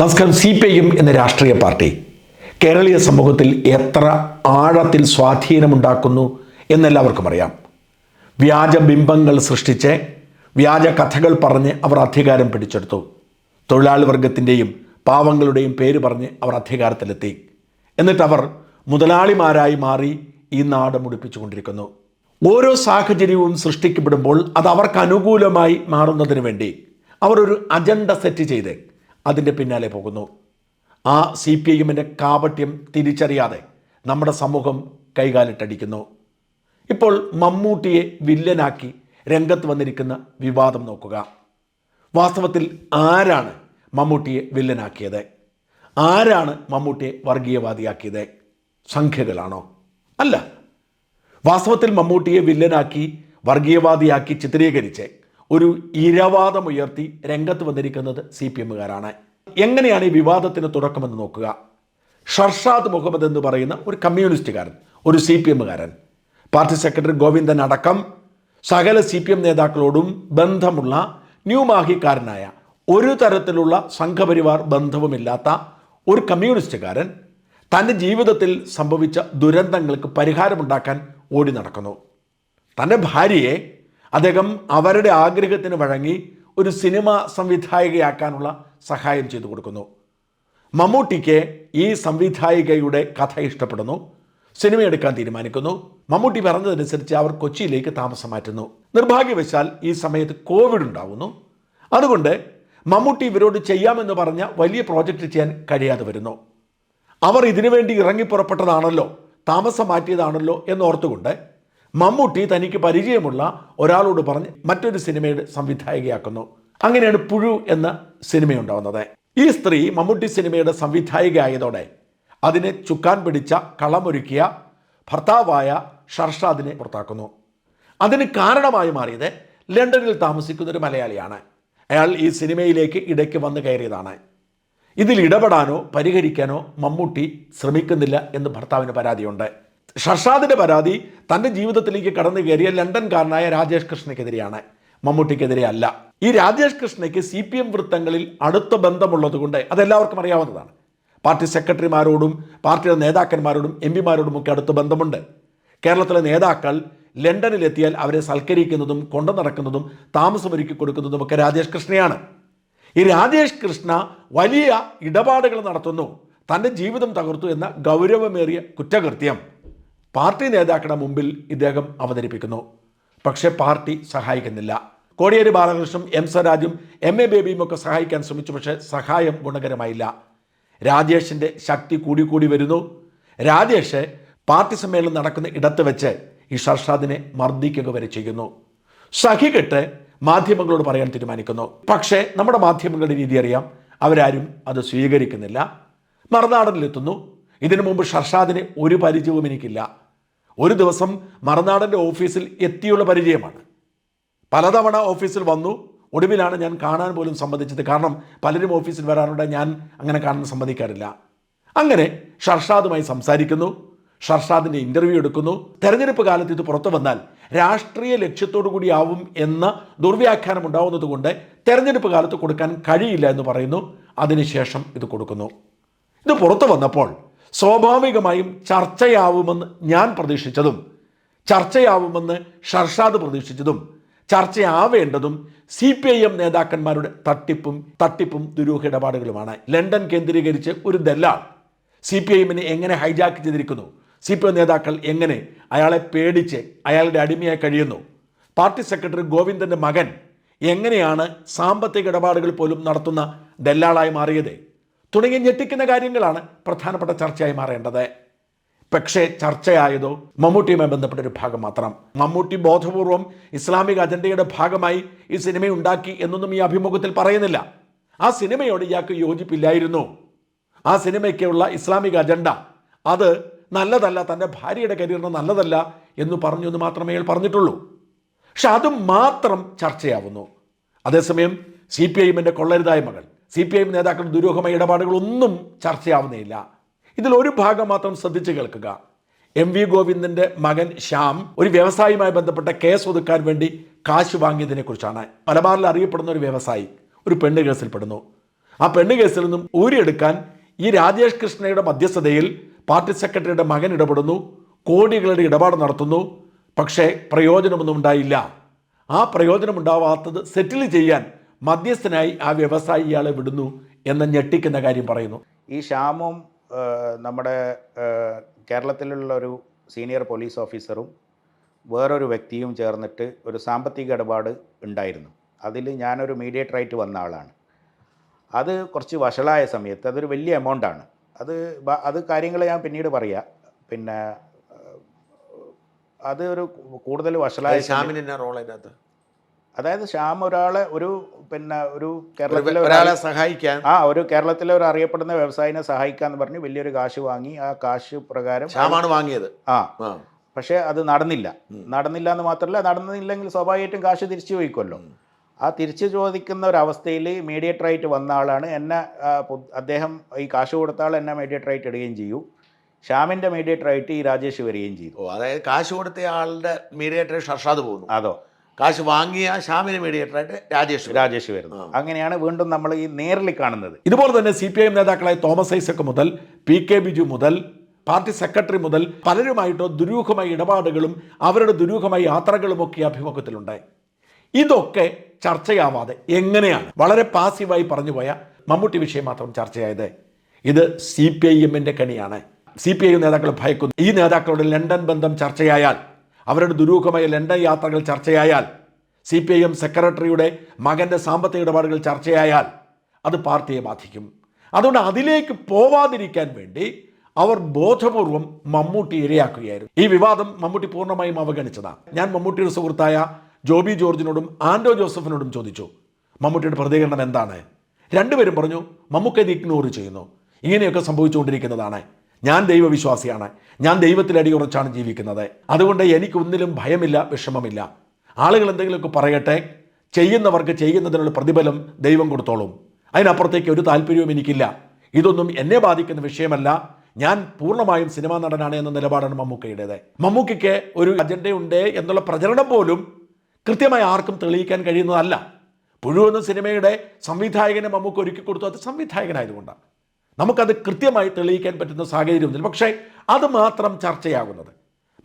നമസ്കാരം C P M എന്ന രാഷ്ട്രീയ പാർട്ടി. കേരളീയ സമൂഹത്തിൽ എത്ര ആഴത്തിൽ സ്വാധീനമുണ്ടാക്കുന്നു എന്നെല്ലാവർക്കും അറിയാം. വ്യാജ ബിംബങ്ങൾ സൃഷ്ടിച്ച് വ്യാജ കഥകൾ പറഞ്ഞ് അവർ അധികാരം പിടിച്ചെടുത്തു. തൊഴിലാളി വർഗത്തിന്റെയും പാവങ്ങളുടെയും പേര് പറഞ്ഞ് അവർ അധികാരത്തിലെത്തി. എന്നിട്ട് അവർ മുതലാളിമാരായി മാറി ഈ നാട് മുടിപ്പിച്ചുകൊണ്ടിരിക്കുന്നു. ഓരോ സാഹചര്യവും സൃഷ്ടിക്കപ്പെടുമ്പോൾ അത് അവർക്ക് അനുകൂലമായി മാറുന്നതിന് വേണ്ടി അവർ ഒരു അജണ്ട സെറ്റ് ചെയ്ത്. അതിന്റെ പിന്നാലെ പോകുന്നു. ആ സി പി എമ്മിന്റെ കാപട്യം തിരിച്ചറിയാതെ നമ്മുടെ സമൂഹം കൈകാലിട്ടടിക്കുന്നു. ഇപ്പോൾ മമ്മൂട്ടിയെ വില്ലനാക്കി രംഗത്ത് വന്നിരിക്കുന്ന വിവാദം നോക്കുക. വാസ്തവത്തിൽ ആരാണ് മമ്മൂട്ടിയെ വില്ലനാക്കിയത്? ആരാണ് മമ്മൂട്ടിയെ വർഗീയവാദിയാക്കിയത്? സംഖ്യകളാണോ? അല്ല. വാസ്തവത്തിൽ മമ്മൂട്ടിയെ വില്ലനാക്കി വർഗീയവാദിയാക്കി ചിത്രീകരിച്ച്. ഒരു ഇരവാദം ഉയർത്തി രംഗത്ത് വന്നിരിക്കുന്നത് സി പി എമ്മുകാരാണ്. എങ്ങനെയാണ് ഈ വിവാദത്തിന് തുടക്കമെന്ന് നോക്കുക? ഷർഷാദ് മുഹമ്മദ് എന്ന് പറയുന്ന ഒരു കമ്മ്യൂണിസ്റ്റുകാരൻ ഒരു സി പി എമ്മുകാരൻ. പാർട്ടി സെക്രട്ടറി ഗോവിന്ദൻ അടക്കം സകല സി പി എം നേതാക്കളോടും ബന്ധമുള്ള ന്യൂ മാഹിക്കാരനായ ഒരു തരത്തിലുള്ള സംഘപരിവാർ ബന്ധവുമില്ലാത്ത ഒരു കമ്മ്യൂണിസ്റ്റുകാരൻ തന്റെ ജീവിതത്തിൽ സംഭവിച്ച ദുരന്തങ്ങൾക്ക് പരിഹാരമുണ്ടാക്കാൻ ഓടി നടക്കുന്നു. തന്റെ ഭാര്യയെ അദ്ദേഹം അവരുടെ ആഗ്രഹത്തിന് വഴങ്ങി ഒരു സിനിമ സംവിധായികയാക്കാനുള്ള സഹായം ചെയ്തു കൊടുക്കുന്നു. മമ്മൂട്ടിക്ക് ഈ സംവിധായികയുടെ കഥ ഇഷ്ടപ്പെടുന്നു. സിനിമ എടുക്കാൻ തീരുമാനിക്കുന്നു. മമ്മൂട്ടി പറഞ്ഞതനുസരിച്ച് അവർ കൊച്ചിയിലേക്ക് താമസം മാറ്റുന്നു. നിർഭാഗ്യവശാൽ ഈ സമയത്ത് കോവിഡ് ഉണ്ടാവുന്നു. അതുകൊണ്ട് മമ്മൂട്ടി ഇവരോട് ചെയ്യാമെന്ന് പറഞ്ഞ വലിയ പ്രോജക്റ്റ് ചെയ്യാൻ കഴിയാതെ വരുന്നു. അവർ ഇതിനുവേണ്ടി ഇറങ്ങിപ്പുറപ്പെട്ടതാണല്ലോ താമസം മാറ്റിയതാണല്ലോ എന്നോർത്തുകൊണ്ട് മമ്മൂട്ടി തനിക്ക് പരിചയമുള്ള ഒരാളോട് പറഞ്ഞ് മറ്റൊരു സിനിമയുടെ സംവിധായികയാക്കുന്നു. അങ്ങനെയാണ് പുഴു എന്ന സിനിമയുണ്ടാവുന്നത്. ഈ സ്ത്രീ മമ്മൂട്ടി സിനിമയുടെ സംവിധായികയായതോടെ അതിനെ ചുക്കാൻ പിടിച്ച കളമൊരുക്കിയ ഭർത്താവായ ഷർഷാദിനെ പുറത്താക്കുന്നു. അതിന് കാരണമായി മാറിയത് ലണ്ടനിൽ താമസിക്കുന്ന ഒരു മലയാളിയാണ്. അയാൾ ഈ സിനിമയിലേക്ക് ഇടയ്ക്ക് വന്ന് കയറിയതാണ്. ഇതിൽ ഇടപെടാനോ പരിഹരിക്കാനോ മമ്മൂട്ടി ശ്രമിക്കുന്നില്ല എന്ന് ഭർത്താവിന് പരാതിയുണ്ട്. ഷർഷാദിന്റെ പരാതി തന്റെ ജീവിതത്തിലേക്ക് കടന്നു കയറിയ ലണ്ടൻകാരനായ രാജേഷ് കൃഷ്ണയ്ക്കെതിരെയാണ്. മമ്മൂട്ടിക്കെതിരെ അല്ല. ഈ രാജേഷ് കൃഷ്ണയ്ക്ക് സി പി എം വൃത്തങ്ങളിൽ അടുത്ത ബന്ധമുള്ളതുകൊണ്ട് അതെല്ലാവർക്കും അറിയാവുന്നതാണ്. പാർട്ടി സെക്രട്ടറിമാരോടും പാർട്ടിയുടെ നേതാക്കന്മാരോടും എം പിമാരോടും ഒക്കെ അടുത്ത ബന്ധമുണ്ട്. കേരളത്തിലെ നേതാക്കൾ ലണ്ടനിലെത്തിയാൽ അവരെ സൽക്കരിക്കുന്നതും കൊണ്ടു നടക്കുന്നതും താമസമൊരുക്കി കൊടുക്കുന്നതും ഒക്കെ രാജേഷ് കൃഷ്ണയാണ്. ഈ രാജേഷ് കൃഷ്ണ വലിയ ഇടപാടുകൾ നടത്തുന്നു. തന്റെ ജീവിതം തകർത്തു എന്ന ഗൗരവമേറിയ കുറ്റകൃത്യം. പാർട്ടി നേതാക്കളുടെ മുമ്പിൽ ഇദ്ദേഹം അവതരിപ്പിക്കുന്നു. പക്ഷേ പാർട്ടി സഹായിക്കുന്നില്ല. കോടിയേരി ബാലകൃഷ്ണൻ എം സ്വരാജും എം എ ബേബിയും ഒക്കെ സഹായിക്കാൻ ശ്രമിച്ചു പക്ഷേ സഹായം ഗുണകരമായില്ല. രാജേഷിന്റെ ശക്തി കൂടി കൂടി വരുന്നു. രാജേഷ് പാർട്ടി സമ്മേളനം നടക്കുന്ന ഇടത്ത് വെച്ച് ഈ ഷർഷാദിനെ മർദ്ദിക്കുക വരെ ചെയ്യുന്നു. സഹികെട്ട് മാധ്യമങ്ങളോട് പറയാൻ തീരുമാനിക്കുന്നു. പക്ഷേ നമ്മുടെ മാധ്യമങ്ങളുടെ രീതി അറിയാം. അവരാരും അത് സ്വീകരിക്കുന്നില്ല. മറുനാടനിലെത്തുന്നു. ഇതിനു മുമ്പ് ഷർഷാദിന് ഒരു പരിചയവും എനിക്കില്ല. ഒരു ദിവസം മറുനാടന്റെ ഓഫീസിൽ എത്തിയുള്ള പരിചയമാണ്. പലതവണ ഓഫീസിൽ വന്നു. ഒടുവിലാണ് ഞാൻ കാണാൻ പോലും സമ്മതിച്ചത്. കാരണം പലരും ഓഫീസിൽ വരാറുണ്ട്. ഞാൻ അങ്ങനെ കാണാൻ സമ്മതിക്കാറില്ല. അങ്ങനെ ഷർഷാദുമായി സംസാരിക്കുന്നു. ഷർഷാദിന്റെ ഇന്റർവ്യൂ എടുക്കുന്നു. തെരഞ്ഞെടുപ്പ് കാലത്ത് ഇത് പുറത്തു വന്നാൽ രാഷ്ട്രീയ ലക്ഷ്യത്തോടു കൂടിയാവും എന്ന ദുർവ്യാഖ്യാനം ഉണ്ടാവുന്നത് കൊണ്ട് തെരഞ്ഞെടുപ്പ് കാലത്ത് കൊടുക്കാൻ കഴിയില്ല എന്ന് പറയുന്നു. അതിനുശേഷം ഇത് കൊടുക്കുന്നു. ഇത് പുറത്തു വന്നപ്പോൾ സ്വാഭാവികമായും ചർച്ചയാവുമെന്ന് ഞാൻ പ്രതീക്ഷിച്ചതും ചർച്ചയാവുമെന്ന് ഷർഷാദ് പ്രതീക്ഷിച്ചതും ചർച്ചയാവേണ്ടതും സി പി ഐ എം നേതാക്കന്മാരുടെ തട്ടിപ്പും തട്ടിപ്പും ദുരൂഹ ഇടപാടുകളുമാണ്. ലണ്ടൻ കേന്ദ്രീകരിച്ച് ഒരു ദല്ലാൾ സി പി ഐ എമ്മിനെ എങ്ങനെ ഹൈജാക്ക് ചെയ്തിരിക്കുന്നു? സി പി ഐ നേതാക്കൾ എങ്ങനെ അയാളെ പേടിച്ച് അയാളുടെ അടിമയായി കഴിയുന്നു? പാർട്ടി സെക്രട്ടറി ഗോവിന്ദന്റെ മകൻ എങ്ങനെയാണ് സാമ്പത്തിക ഇടപാടുകൾ പോലും നടത്തുന്ന ദല്ലാളായി മാറിയത്? തുടങ്ങിയ ഞെട്ടിക്കുന്ന കാര്യങ്ങളാണ് പ്രധാനപ്പെട്ട ചർച്ചയായി മാറേണ്ടത്. പക്ഷേ ചർച്ചയായതോ മമ്മൂട്ടിയുമായി ബന്ധപ്പെട്ട ഒരു ഭാഗം മാത്രം. മമ്മൂട്ടി ബോധപൂർവം ഇസ്ലാമിക അജണ്ടയുടെ ഭാഗമായി ഈ സിനിമ ഉണ്ടാക്കി എന്നൊന്നും ഈ അഭിമുഖത്തിൽ പറയുന്നില്ല. ആ സിനിമയോട് ഇയാൾക്ക് യോജിപ്പില്ലായിരുന്നു. ആ സിനിമയ്ക്കുള്ള ഇസ്ലാമിക അജണ്ട അത് നല്ലതല്ല തന്റെ ഭാര്യയുടെ കരിയറിന് നല്ലതല്ല എന്ന് പറഞ്ഞു എന്ന് മാത്രമേ അയാൾ പറഞ്ഞിട്ടുള്ളൂ. പക്ഷെ അത് മാത്രം ചർച്ചയാവുന്നു. അതേസമയം സി പി ഐ എമ്മിന്റെ കൊള്ളരുതായ്മകൾ സി പി ഐ എം നേതാക്കളുടെ ദുരൂഹമായ ഇടപാടുകളൊന്നും ചർച്ചയാവുന്നില്ല ഇതിൽ ഒരു ഭാഗം മാത്രം ശ്രദ്ധിച്ചു കേൾക്കുക. എം വി ഗോവിന്ദന്റെ മകൻ ശ്യാം ഒരു വ്യവസായിയുമായി ബന്ധപ്പെട്ട കേസ് ഒതുക്കാൻ വേണ്ടി കാശ് വാങ്ങിയതിനെ കുറിച്ചാണ് മലബാറിൽ അറിയപ്പെടുന്ന ഒരു വ്യവസായി ഒരു പെണ്ണ് കേസിൽപ്പെടുന്നു ആ പെണ്ണ് കേസിൽ നിന്നും ഊരിയെടുക്കാൻ ഈ രാജേഷ് കൃഷ്ണയുടെ മധ്യസ്ഥതയിൽ പാർട്ടി സെക്രട്ടറിയുടെ മകൻ ഇടപെടുന്നു. കോടികളുടെ ഇടപാട് നടത്തുന്നു. പക്ഷേ പ്രയോജനമൊന്നും ഉണ്ടായില്ല. ആ പ്രയോജനം ഉണ്ടാവാത്തത് സെറ്റിൽ ചെയ്യാൻ മധ്യസ്ഥനായി ആ വ്യവസായി ഇയാളെ വിടുന്നു എന്ന ഞെട്ടിക്കുന്ന കാര്യം പറയുന്നു. ഈ ശ്യാമും നമ്മുടെ കേരളത്തിലുള്ള ഒരു സീനിയർ പോലീസ് ഓഫീസറും വേറൊരു വ്യക്തിയും ചേർന്നിട്ട് ഒരു സാമ്പത്തിക ഇടപാട് ഉണ്ടായിരുന്നു. അതിൽ ഞാനൊരു മീഡിയേറ്ററായിട്ട് വന്ന ആളാണ്. അത് കുറച്ച് വഷളായ സമയത്ത് അതൊരു വലിയ എമൗണ്ടാണ് അത് അത് കാര്യങ്ങൾ ഞാൻ പിന്നീട് പറയാം. പിന്നെ അത് ഒരു കൂടുതൽ വഷളായ ശ്യാമിന് എന്നാ റോൾ അതിനകത്ത്? അതായത് ശ്യാം ഒരാളെ ഒരു പിന്നെ ഒരു കേരളത്തിലെ ഒരാളെ സഹായിക്കാൻ. ആ ഒരു കേരളത്തിലെ ഒരു അറിയപ്പെടുന്ന വ്യവസായിനെ സഹായിക്കാന്ന് പറഞ്ഞ് വലിയൊരു കാശ് വാങ്ങി ആ കാശ് പ്രകാരം ശ്യാമാണ് വാങ്ങിയത്. ആ. പക്ഷേ അത് നടന്നില്ല. നടന്നില്ല എന്ന് മാത്രമല്ല നടന്നില്ലെങ്കിൽ സ്വാഭാവികമായിട്ടും കാശ് തിരിച്ചു ചോദിക്കുമല്ലോ. ആ തിരിച്ചു ചോദിക്കുന്ന ഒരു അവസ്ഥയിൽ മീഡിയേറ്ററായിട്ട് വന്ന ആളാണ്. എന്നെ അദ്ദേഹം ഈ കാശ് കൊടുത്ത ആൾ എന്നെ മീഡിയേറ്ററായിട്ട് ഇടുകയും ചെയ്യും ശ്യാമിന്റെ മീഡിയേറ്ററായിട്ട് ഈ രാജേഷ് വരികയും ചെയ്തു. അതായത് കാശ് കൊടുത്ത ആളുടെ മീഡിയേറ്റർ ഷർഷാദ് പോകുന്നു. അതോ. കാശ് വാങ്ങിയ ശ്യാമിന് മീഡിയേറ്ററായിട്ട് രാജേഷ് രാജേഷ് വരുന്നു. അങ്ങനെയാണ് വീണ്ടും നമ്മൾ ഈ നേരിൽ കാണുന്നത്. ഇതുപോലെ തന്നെ സി പി ഐ എം നേതാക്കളായ തോമസ് ഐസക് മുതൽ പി കെ ബിജു മുതൽ പാർട്ടി സെക്രട്ടറി മുതൽ പലരുമായിട്ടോ ദുരൂഹമായ ഇടപാടുകളും അവരുടെ ദുരൂഹമായ യാത്രകളും ഒക്കെ അഭിമുഖത്തിലുണ്ടായി ഇതൊക്കെ ചർച്ചയാവാതെ എങ്ങനെയാണ്? വളരെ പാസീവായി പറഞ്ഞു പോയ മമ്മൂട്ടി വിഷയം മാത്രം ചർച്ചയായത്. ഇത് സി പി ഐ എമ്മിന്റെ കണിയാണ്. സി പി ഐ നേതാക്കൾ ഭയക്കുന്നു. ഈ നേതാക്കളുടെ ലണ്ടൻ ബന്ധം ചർച്ചയായാൽ അവരുടെ ദുരൂഹമായ ലണ്ടൻ യാത്രകൾ ചർച്ചയായാൽ സി പി ഐ എം സെക്രട്ടറിയുടെ മകന്റെ സാമ്പത്തിക ഇടപാടുകൾ ചർച്ചയായാൽ അത് പാർട്ടിയെ ബാധിക്കും. അതുകൊണ്ട് അതിലേക്ക് പോവാതിരിക്കാൻ വേണ്ടി അവർ ബോധപൂർവം മമ്മൂട്ടി ഇരയാക്കുകയായിരുന്നു. ഈ വിവാദം മമ്മൂട്ടി പൂർണമായും അവഗണിച്ചതാണ് ഞാൻ മമ്മൂട്ടിയുടെ സുഹൃത്തായ ജോബി ജോർജിനോടും ആൻഡോ ജോസഫിനോടും ചോദിച്ചു മമ്മൂട്ടിയുടെ പ്രതികരണം എന്താണ്? രണ്ടുപേരും പറഞ്ഞു മമ്മൂക്കത് ഇഗ്നോർ ചെയ്യുന്നു. ഇങ്ങനെയൊക്കെ സംഭവിച്ചുകൊണ്ടിരിക്കുന്നതാണ്. ഞാൻ ദൈവവിശ്വാസിയാണ്. ഞാൻ ദൈവത്തിൽ അടിയുറച്ചാണ് ജീവിക്കുന്നത്. അതുകൊണ്ട് എനിക്കൊന്നിലും ഭയമില്ല വിഷമമില്ല. ആളുകൾ എന്തെങ്കിലുമൊക്കെ പറയട്ടെ. ചെയ്യുന്നവർക്ക് ചെയ്യുന്നതിനുള്ള പ്രതിഫലം ദൈവം കൊടുത്തോളും. അതിനപ്പുറത്തേക്ക് ഒരു താല്പര്യവും എനിക്കില്ല. ഇതൊന്നും എന്നെ ബാധിക്കുന്ന വിഷയമല്ല. ഞാൻ പൂർണമായും സിനിമാ നടനാണ് എന്ന നിലപാടാണ് മമ്മൂക്കയുടേത്. മമ്മൂക്കയ്ക്ക് ഒരു അജണ്ടയുണ്ട് എന്നുള്ള പ്രചരണം പോലും കൃത്യമായി ആർക്കും തെളിയിക്കാൻ കഴിയുന്നതല്ല. പുഴുവെന്ന സിനിമയുടെ സംവിധായകനെ മമ്മൂക്ക ഒരുക്കി കൊടുത്തു. അത് സംവിധായകനായതുകൊണ്ടാണ്. നമുക്കത് കൃത്യമായി തെളിയിക്കാൻ പറ്റുന്ന സാഹചര്യമൊന്നുമില്ല. പക്ഷേ അത് മാത്രം ചർച്ചയാകുന്നത്.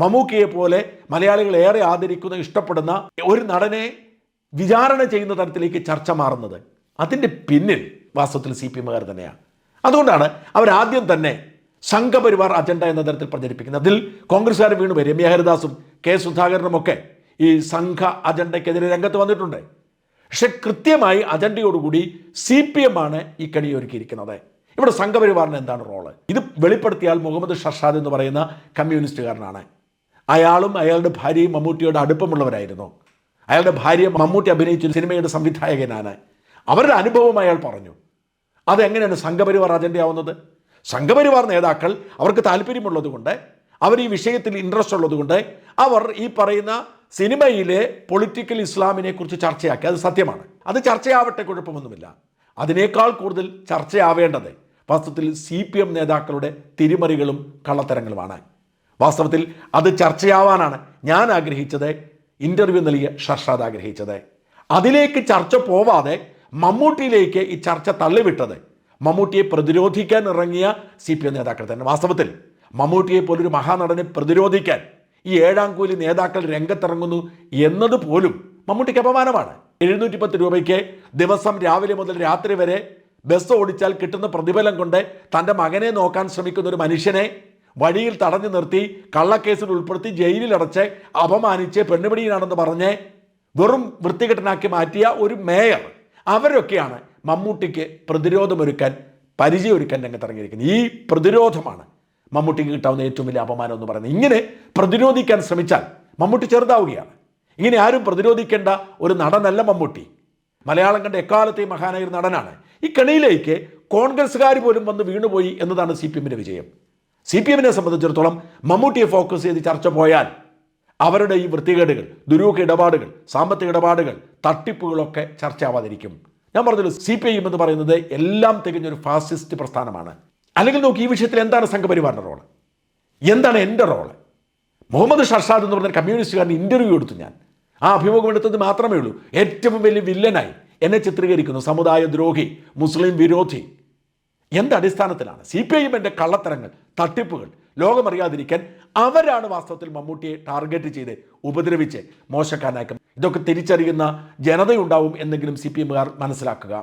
മമ്മൂക്കയെ പോലെ മലയാളികൾ ഏറെ ആദരിക്കുന്ന ഇഷ്ടപ്പെടുന്ന ഒരു നടനെ വിചാരണ ചെയ്യുന്ന തരത്തിലേക്ക് ചർച്ച മാറുന്നത് അതിന്റെ പിന്നിൽ വാസ്തവത്തിൽ സി പി എമ്മുകാർ തന്നെയാണ്. അതുകൊണ്ടാണ് അവരാദ്യം തന്നെ സംഘപരിവാർ അജണ്ട എന്ന തരത്തിൽ പ്രചരിപ്പിക്കുന്നത്. അതിൽ കോൺഗ്രസ്സുകാർ വീണു രമ്യ ഹരിദാസും കെ സുധാകരനും ഒക്കെ ഈ സംഘ അജണ്ടയ്ക്കെതിരെ രംഗത്ത് വന്നിട്ടുണ്ട്. പക്ഷെ കൃത്യമായി അജണ്ടയോടുകൂടി സി പി എം ആണ് ഈ കണിയൊരുക്കിയിരിക്കുന്നത് ഇവിടെ സംഘപരിവാറിന് എന്താണ് റോൾ? ഇത് വെളിപ്പെടുത്തിയാൽ മുഹമ്മദ് ഷർഷാദ് എന്ന് പറയുന്ന കമ്മ്യൂണിസ്റ്റുകാരനാണ്. അയാളും അയാളുടെ ഭാര്യയും മമ്മൂട്ടിയോട് അടുപ്പമുള്ളവരായിരുന്നു. അയാളുടെ ഭാര്യ മമ്മൂട്ടി അഭിനയിച്ച സിനിമയുടെ സംവിധായകനാണ്. അവരുടെ അനുഭവം അയാൾ പറഞ്ഞു. അതെങ്ങനെയാണ് സംഘപരിവാർ അജണ്ടയാവുന്നത്? സംഘപരിവാർ നേതാക്കൾ അവർക്ക് താല്പര്യമുള്ളതുകൊണ്ട് അവർ ഈ വിഷയത്തിൽ ഇൻട്രസ്റ്റ് ഉള്ളതുകൊണ്ട് അവർ ഈ പറയുന്ന സിനിമയിലെ പൊളിറ്റിക്കൽ ഇസ്ലാമിനെ കുറിച്ച് ചർച്ചയാക്കി. അത് സത്യമാണ്. അത് ചർച്ചയാവട്ടെ കുഴപ്പമൊന്നുമില്ല. അതിനേക്കാൾ കൂടുതൽ ചർച്ചയാവേണ്ടത് വാസ്തവത്തിൽ സി പി എം നേതാക്കളുടെ തിരിമറികളും കള്ളത്തരങ്ങളുമാണ്. വാസ്തവത്തിൽ അത് ചർച്ചയാവാനാണ് ഞാൻ ആഗ്രഹിച്ചത് ഇന്റർവ്യൂ നൽകിയ ഷർഷാദ് ആഗ്രഹിച്ചത്. അതിലേക്ക് ചർച്ച പോവാതെ മമ്മൂട്ടിയിലേക്ക് ഈ ചർച്ച തള്ളിവിട്ടത് മമ്മൂട്ടിയെ പ്രതിരോധിക്കാൻ ഇറങ്ങിയ സി പി എം നേതാക്കൾ തന്നെ. വാസ്തവത്തിൽ മമ്മൂട്ടിയെ പോലൊരു മഹാനടനെ പ്രതിരോധിക്കാൻ ഈ ഏഴാം കൂലി നേതാക്കൾ രംഗത്തിറങ്ങുന്നു എന്നത് പോലും മമ്മൂട്ടിക്ക് അപമാനമാണ്. എഴുന്നൂറ്റി പത്ത് രൂപയ്ക്ക് ദിവസം രാവിലെ മുതൽ രാത്രി വരെ ബസ് ഓടിച്ചാൽ കിട്ടുന്ന പ്രതിഫലം കൊണ്ട് തന്റെ മകനെ നോക്കാൻ ശ്രമിക്കുന്ന ഒരു മനുഷ്യനെ വഴിയിൽ തടഞ്ഞു നിർത്തി കള്ളക്കേസിൽ ഉൾപ്പെടുത്തി ജയിലിലടച്ച് അപമാനിച്ച് പെണ്ണുപിടിയിലാണെന്ന് പറഞ്ഞ് വെറും വൃത്തികെട്ടനാക്കി മാറ്റിയ ഒരു മേയർ. അവരൊക്കെയാണ് മമ്മൂട്ടിക്ക് പ്രതിരോധമൊരുക്കാൻ പരിചയമൊരുക്കാൻ രംഗത്തിറങ്ങിയിരിക്കുന്നത്. ഈ പ്രതിരോധമാണ് മമ്മൂട്ടിക്ക് കിട്ടാവുന്ന ഏറ്റവും വലിയ അപമാനം എന്ന് പറയുന്നത്. ഇങ്ങനെ പ്രതിരോധിക്കാൻ ശ്രമിച്ചാൽ മമ്മൂട്ടി ചെറുതാവുകയാണ്. ഇങ്ങനെ ആരും പ്രതിരോധിക്കേണ്ട ഒരു നടനല്ല മമ്മൂട്ടി. മലയാളം കണ്ട എക്കാലത്തെയും മഹാനായ നടനാണ്. ഈ കണിയിലേക്ക് കോൺഗ്രസ്സുകാർ പോലും വന്ന് വീണുപോയി എന്നതാണ് സി പി എമ്മിന്റെ വിജയം. സി പി എമ്മിനെ സംബന്ധിച്ചിടത്തോളം മമ്മൂട്ടിയെ ഫോക്കസ് ചെയ്ത് ചർച്ച പോയാൽ അവരുടെ ഈ വൃത്തികേടുകൾ ദുരൂഹ ഇടപാടുകൾ സാമ്പത്തിക ഇടപാടുകൾ തട്ടിപ്പുകളൊക്കെ ചർച്ചയാവാതിരിക്കും. ഞാൻ പറഞ്ഞല്ലോ സി പി ഐ എന്ന് പറയുന്നത് എല്ലാം തികഞ്ഞൊരു ഫാസിസ്റ്റ് പ്രസ്ഥാനമാണ്. അല്ലെങ്കിൽ നോക്കി ഈ വിഷയത്തിൽ എന്താണ് സംഘപരിവാറിന്റെ റോൾ? എന്താണ് എന്റെ റോൾ? മുഹമ്മദ് ഷർഷാദ് എന്ന് പറഞ്ഞ കമ്മ്യൂണിസ്റ്റുകാരൻ ഇന്റർവ്യൂ എടുത്തു ഞാൻ. ആ അഭിമുഖം എടുത്തത് മാത്രമേ ഉള്ളൂ. ഏറ്റവും വലിയ വില്ലനായി എന്നെ ചിത്രീകരിക്കുന്നു. സമുദായ ദ്രോഹി മുസ്ലിം വിരോധി. എന്ത് അടിസ്ഥാനത്തിലാണ്? സി പി ഐ എമ്മിന്റെ കള്ളത്തരങ്ങൾ തട്ടിപ്പുകൾ ലോകമറിയാതിരിക്കാൻ അവരാണ് വാസ്തവത്തിൽ മമ്മൂട്ടിയെ ടാർഗറ്റ് ചെയ്ത് ഉപദ്രവിച്ച് മോശക്കാനാക്കും ഇതൊക്കെ തിരിച്ചറിയുന്ന ജനതയുണ്ടാവും എന്നെങ്കിലും സി പി എമ്മുകാർ മനസ്സിലാക്കുക.